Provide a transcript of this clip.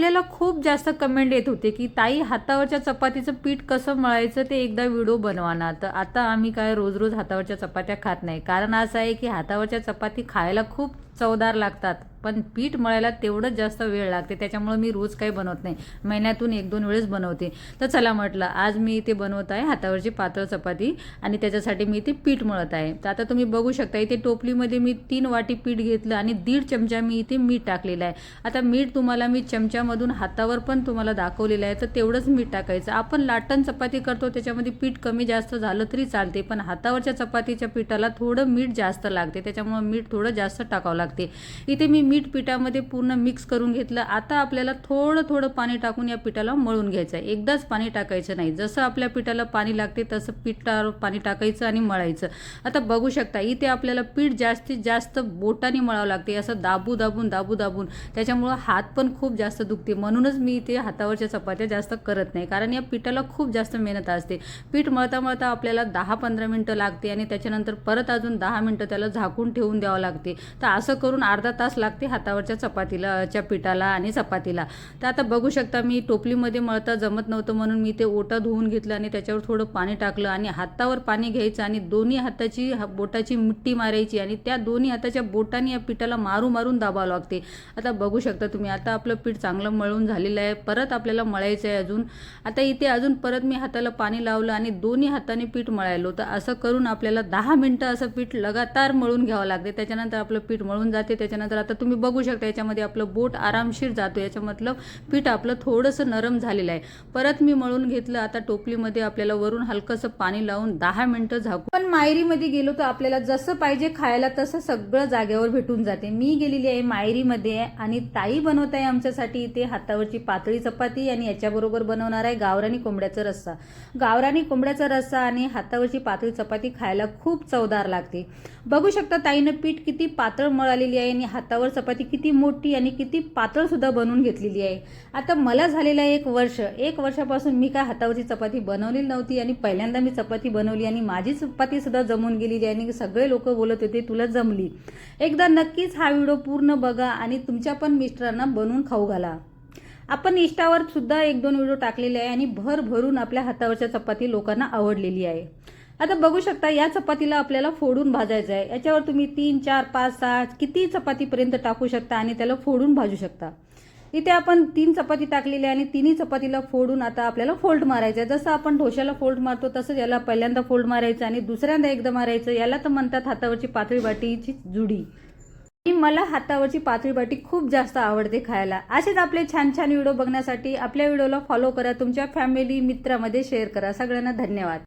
आपल्याला खूप जास्त कमेंट येत होते की ताई हातावरच्या चपातीचं पीठ कसं मळायचं ते एकदा व्हिडिओ बनवा ना. तर आता आम्ही काय रोज रोज हातावरच्या चपात्या खात नाही. कारण असं आहे की हातावरच्या चपाती खायला खूप चवदार लागतात. पण पीठ मळायला तेवढंच जास्त वेळ लागते. त्याच्यामुळे मी रोज काही बनवत नाही. महिन्यातून एक दोन वेळेस बनवते. तर चला म्हटलं आज मी इथे बनवत आहे हातावरची पातळ चपाती आणि त्याच्यासाठी मी इथे पीठ मळत आहे. तर आता तुम्ही बघू शकता इथे टोपलीमध्ये मी तीन वाटी पीठ घेतलं आणि दीड चमचा मी इथे मीठ टाकलेलं आहे. आता मीठ तुम्हाला मी चमच्यामधून हातावर पण तुम्हाला दाखवलेलं आहे. तर तेवढंच मीठ टाकायचं. आपण लाटण चपाती करतो त्याच्यामध्ये पीठ कमी जास्त झालं तरी चालते. पण हातावरच्या चपातीच्या पिठाला थोडं मीठ जास्त लागते. त्याच्यामुळं मीठ थोडं जास्त टाकावं लागतं. इथे मी मीठ पिठामध्ये पूर्ण मिक्स करून घेतलं. आता आपल्याला थोडं थोडं पाणी टाकून या पिठाला मळून घ्यायचं आहे. एकदाच पाणी टाकायचं नाही. जसं आपल्या पिठाला पाणी लागते तसं पिठावर पाणी टाकायचं आणि मळायचं. आता बघू शकता इथे आपल्याला पीठ जास्तीत जास्त बोटाने मळावं लागते. असं दाबू दाबून दाबू दाबून. त्याच्यामुळं हात पण खूप जास्त दुखते. म्हणूनच मी इथे हातावरच्या चपात्या जास्त करत नाही. कारण या पिठाला खूप जास्त मेहनत असते. पीठ मळता मळता आपल्याला दहा पंधरा मिनटं लागते आणि त्याच्यानंतर परत अजून दहा मिनटं त्याला झाकून ठेवून द्यावं लागते. तर असं करून अर्धा तास लागते हातावरच्या चपातीला च्या पिठाला आणि चपातीला. तर आता बघू शकता मी टोपलीमध्ये मळता जमत नव्हतं म्हणून मी ते ओटा धुवून घेतलं आणि त्याच्यावर थोडं पाणी टाकलं आणि हातावर पाणी घ्यायचं आणि दोन्ही हाताची बोटाची मिट्टी मारायची आणि त्या दोन्ही हाताच्या बोटाने या पिठाला मारू मारून दाबावं लागते. आता बघू शकता तुम्ही आता आपलं पीठ चांगलं मळून झालेलं आहे. परत आपल्याला मळायचं आहे अजून. आता इथे अजून परत मी हाताला पाणी लावलं आणि दोन्ही हाताने पीठ मळायलो. तर असं करून आपल्याला दहा मिनटं असं पीठ लगातार मळून घ्यावं लागते. त्याच्यानंतर आपलं पीठ मळून जाते. त्याच्यानंतर आता तुम्ही बघू शकता याच्यामध्ये आपलं बोट आरामशीर जातो. याच्या मतलब पीठ आपलं थोडंसं नरम झालेलं आहे. परत मी मळून घेतलं आता टोपलीमध्ये आपल्याला वरून हलकंसं पाणी लावून दहा मिनटं झाकू. पण मायरीमध्ये गेलो तर आपल्याला जसं पाहिजे खायला तसं सगळं जागेवर भेटून जाते. मी गेलेली आहे मायरीमध्ये आणि ताई बनवत आहे आमच्यासाठी. इथे हातावरची पातळी चपाती आणि याच्याबरोबर बनवणार आहे गावरानी कोंबड्याचा रस्सा. गावरानी कोंबड्याचा रस्सा आणि हातावरची पातळी चपाती खायला खूप चवदार लागते. बघू शकता ताईनं पीठ किती पातळ मळ आलेली आहे आणि हातावर चपाती किती मोठी आणि किती पातळ सुद्धा बनवून घेतलेली आहे. आता मला झालेलं आहे एक वर्ष एक वर्षापासून मी काय हातावरची चपाती बनवलेली नव्हती आणि पहिल्यांदा मी चपाती बनवली आणि माझी चपातीसुद्धा जमून गेलेली आहे आणि सगळे लोक बोलत होते तुला जमली. एकदा नक्कीच हा व्हिडिओ पूर्ण बघा आणि तुमच्या पण मिस्टरांना बनवून खाऊ घाला. आपण इष्टावर सुद्धा एक दोन व्हिडिओ टाकलेले आहे आणि भर भरून आपल्या हातावरच्या चपाती लोकांना आवडलेली आहे. आता बघू शकता या चपातीला आपल्याला फोडून भाजायचं आहे. याच्यावर तुम्ही तीन चार पाच सहा किती चपातीपर्यंत टाकू शकता आणि त्याला फोडून भाजू शकता. इथे आपण तीन चपाती टाकलेली आहे आणि तिन्ही चपातीला फोडून आता आपल्याला फोल्ड मारायचं आहे. जसं आपण ढोशाला फोल्ड मारतो तसंच याला पहिल्यांदा फोल्ड मारायचं आणि दुसऱ्यांदा एकदा मारायचं. याला तर म्हणतात हातावरची पातळी बाटीची जुडी. आणि मला हातावरची पातळी बाटी खूप जास्त आवडते खायला. असेच आपले छान छान व्हिडिओ बघण्यासाठी आपल्या व्हिडिओला फॉलो करा. तुमच्या फॅमिली मित्रामध्ये शेअर करा. सगळ्यांना धन्यवाद.